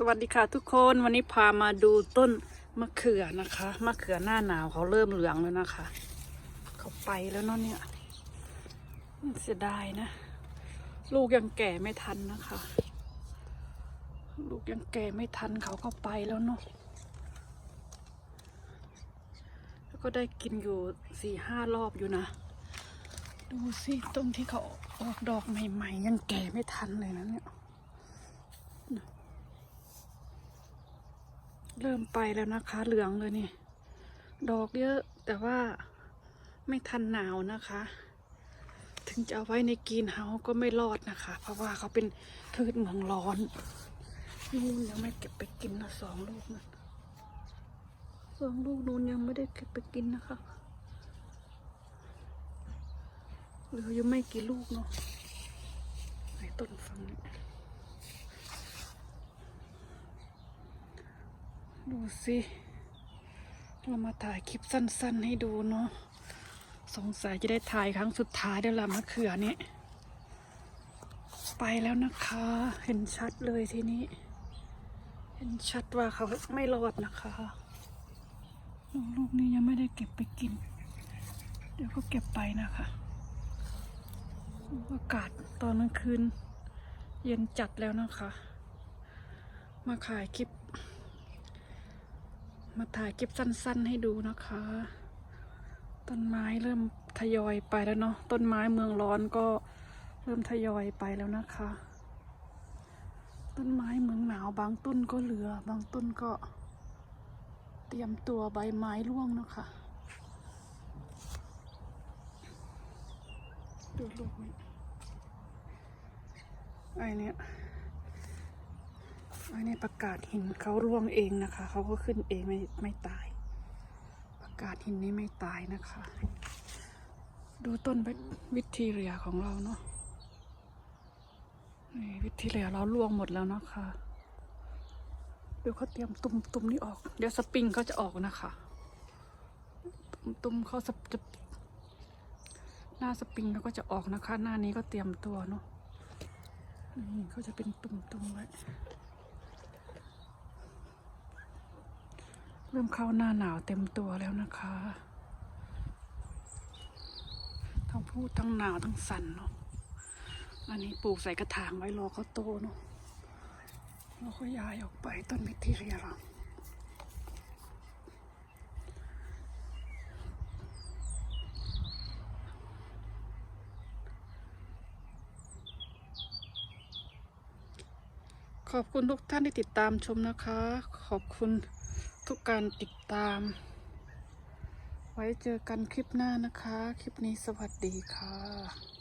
สวัสดีค่ะทุกคนวันนี้พามาดูต้นมะเขือนะคะมะเขือหน้าหนาวเขาเริ่มเหลืองแล้วนะคะ เขาไปแล้วเนาะเนี่ยเสียดายนะ ลูกยังแก่ไม่ทันนะคะ ลูกยังแก่ไม่ทันเขาก็ไปแล้วเนาะแล้วก็ได้กินอยู่สี่ห้ารอบอยู่นะ ดูสิต้นที่เขาออกดอกใหม่ ๆ ยังแก่ไม่ทันเลยนะเนี่ย เริ่มไปแล้วนะคะ เหลืองเลยนี่ ดอกเยอะแต่ว่าไม่ทันหนาวนะคะ ถึงจะเอาไว้ในกรีนเฮาก็ไม่รอดนะคะ เพราะว่าเขาเป็นพืชเมืองร้อนนู่นยังไม่เก็บไปกินนะสองลูกนะสองลูกนู้นยังไม่ได้เก็บไปกินนะคะเหลืออยู่ไม่กี่ลูกเนาะไหนต้นฟังนี่ ดูสิเรามาถ่ายคลิปสั้น ๆ ให้ดูเนาะสงสัยจะได้ถ่ายครั้งสุดท้ายแล้วละมะเขือนี่ยไปแล้วนะคะ เห็นชัดเลยทีนี้ เห็นชัดว่าเขาไม่รอดนะคะลูกนี้ยังไม่ได้เก็บไปกิน เดี๋ยวก็เก็บไปนะคะอากาศตอนกลางคืน เย็นจัดแล้วนะคะ มาขายคลิป มาถ่ายคลิปสั้น ๆ ให้ดูนะคะ ต้นไม้เริ่มทยอยไปแล้วเนาะต้นไม้เมืองร้อนก็เริ่มทยอยไปแล้วนะคะ ต้นไม้เมืองหนาวบางต้นก็เหลือ บางต้นก็ เตรียมตัวใบไม้ร่วงนะคะดูลูกนี้ไอเนี้ย อันนี้ประกาศหินเขาร่วงเองนะคะ เขาก็ขึ้นเองไม่ไม่ตาย ประกาศหินนี้ไม่ตายนะคะ ดูต้นวิธีเรียของเราเนาะนี่วิธีเรียเราร่วงหมดแล้วนะคะเดี๋ยวเขาเตรียมตุ่มตุ่มนี้ออก เดี๋ยวสปริงเขาจะออกนะคะ ตุ่มตุ่มเขาจะจะหน้าสปริงเขาก็จะออกนะคะ หน้านี้ก็เตรียมตัวเนาะนี่เขาจะเป็นตุ่มตุ่มไว้ เริ่มเข้าหน้าหนาวเต็มตัวแล้วนะคะ ทั้งพูดทั้งหนาวทั้งสั่นเนาะ อันนี้ปลูกใส่กระถางไว้รอเขาโตเนาะเราก็ย้ายออกไปต้นมิทิเรียเราขอบคุณทุกท่านที่ติดตามชมนะคะ ขอบคุณ ทุกการติดตาม ไว้เจอกันคลิปหน้านะคะ คลิปนี้สวัสดีค่ะ